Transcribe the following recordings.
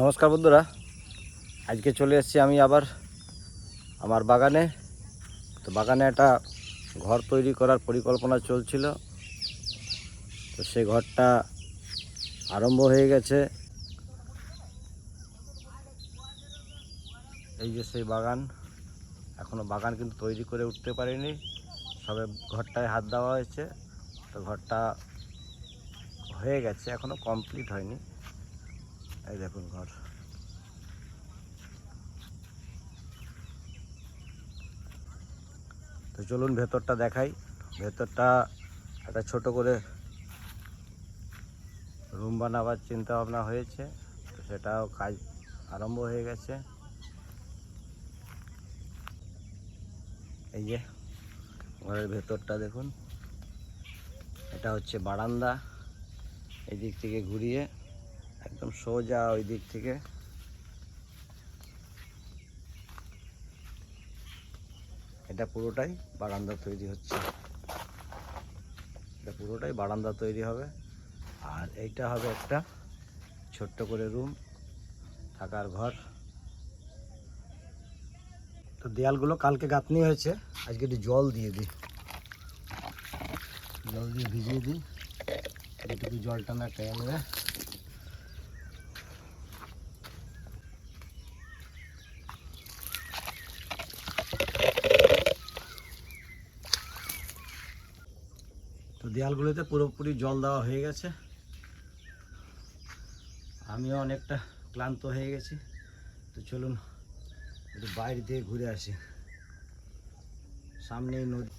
নমস্কার বন্ধুরা। আজকে চলে এসেছি আমি আবার আমার বাগানে। তো বাগানে একটা ঘর তৈরি করার পরিকল্পনা চলছিল। তো সেই ঘরটা আরম্ভ হয়ে গেছে। এই যে সেই বাগান। এখনও বাগান কিন্তু তৈরি করে উঠতে পারিনি। সবে ঘরটায় হাত দেওয়া হয়েছে। তো ঘরটা হয়ে গেছে এখনও কমপ্লিট হয়নি। এই দেখুন ঘর। তো চলুন ভেতরটা দেখাই। ভেতরটা একটা ছোট করে রুম বানাবার চিন্তা ভাবনা হয়েছে। তো সেটাও কাজ আরম্ভ হয়ে গেছে। এই যে ঘরের ভেতরটা দেখুন। এটা হচ্ছে বারান্দা। এই দিক থেকে ঘুরিয়ে একদম সোজা ওই দিক থেকে। এটা পুরোটাই বারান্দা তৈরি হচ্ছে। এটা পুরোটাই বারান্দা তৈরি হবে। আর এইটা হবে একটা ছোট্ট করে রুম, থাকার ঘর। তো দেয়ালগুলো কালকে গাঁথনি হয়েছে। আজকে একটু জল দিয়ে দিই। জল দিয়ে ভিজিয়ে দিই। যেটুকু জলটা না টেনে দেয়ালগুলোতে পুরোপুরি জল দেওয়া হয়ে গেছে। আমিও অনেকটা ক্লান্ত হয়ে গেছি। তো চলুন একটু বাইরে দিয়ে ঘুরে আসি। সামনেই নদী।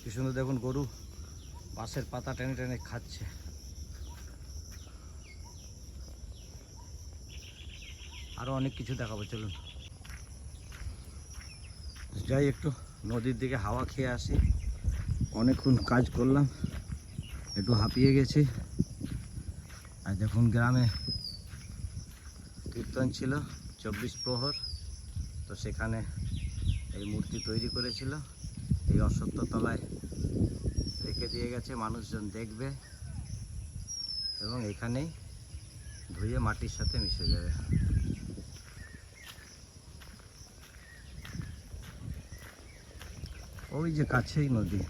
কি সুন্দর দেখুন গরু বাঁশের পাতা টেনে টেনে খাচ্ছে। আরও অনেক কিছু দেখাবো, চলুন। যাই, একটু নদীর দিকে হাওয়া খেয়ে আসি। অনেকক্ষণ কাজ করলাম, একটু হাঁপিয়ে গেছি। আর যখন গ্রামে কীর্তন ছিল, চব্বিশ প্রহর, তো সেখানে এই মূর্তি তৈরি করেছিল। এই অশ্বত্থ তলায় রেখে দিয়ে গেছে, মানুষজন দেখবে এবং এখানেই ধুয়ে মাটির সাথে মিশে যাবে। ওই যে কাছেই নদী।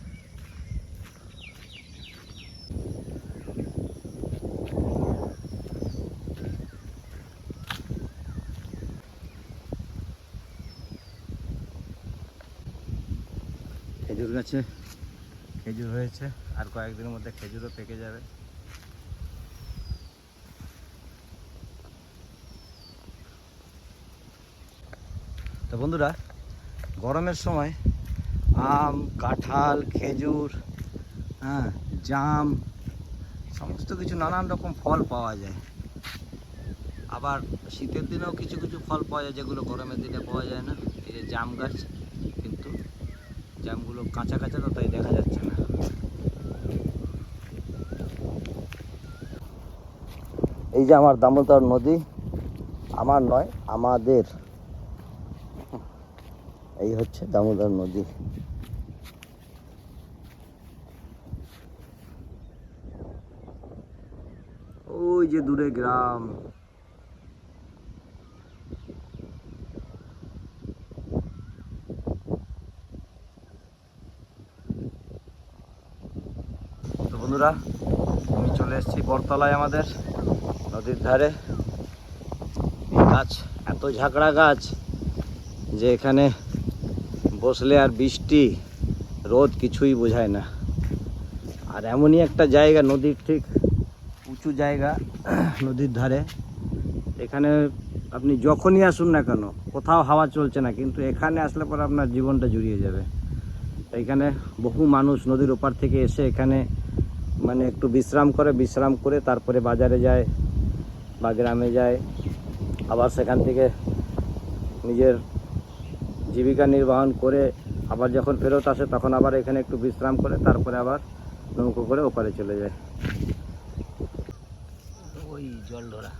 খেজুর গাছে। খেজুর হয়েছে, আর কয়েকদিনের মধ্যে খেজুরও পেকে যাবে। তো বন্ধুরা, গরমের সময় আম, কাঁঠাল, খেজুর হ্যাঁ জাম, সমস্ত কিছু নানান রকম ফল পাওয়া যায়। আবার শীতের দিনেও কিছু কিছু ফল পাওয়া যায়, যেগুলো গরমের দিনে পাওয়া যায় না। এই যে জাম গাছ জামগুলো কাঁচা কাঁচা তো তাই দেখা যাচ্ছে না। এই যে আমার দামোদর নদী আমার নয় আমাদের। এই হচ্ছে দামোদর নদী। ওই যে দূরে গ্রাম। বন্ধুরা, আমি চলে এসেছি বরতলায় আমাদের, নদীর ধারে। এই গাছ, এত ঝাঁকড়া গাছ যে এখানে বসলে আর বৃষ্টি, রোদ কিছুই বোঝায় না। আর এমনই একটা জায়গা নদীর ঠিক উঁচু জায়গা নদীর ধারে। এখানে আপনি যখনই আসুন না কেন, কোথাও হাওয়া চলছে না, কিন্তু এখানে আসলে পরে আপনার জীবনটা জুড়িয়ে যাবে। এখানে বহু মানুষ নদীর ওপার থেকে এসে এখানে মানে একটু বিশ্রাম করে বিশ্রাম করে তারপরে বাজারে যায় বা গ্রামে যায়। আবার সেখান থেকে নিজের জীবিকা নির্বাহন করে আবার যখন ফেরত আসে তখন আবার এখানে একটু বিশ্রাম করে, তারপরে আবার নৌকো করে ওপারে চলে যায়। ওই জল ধরা।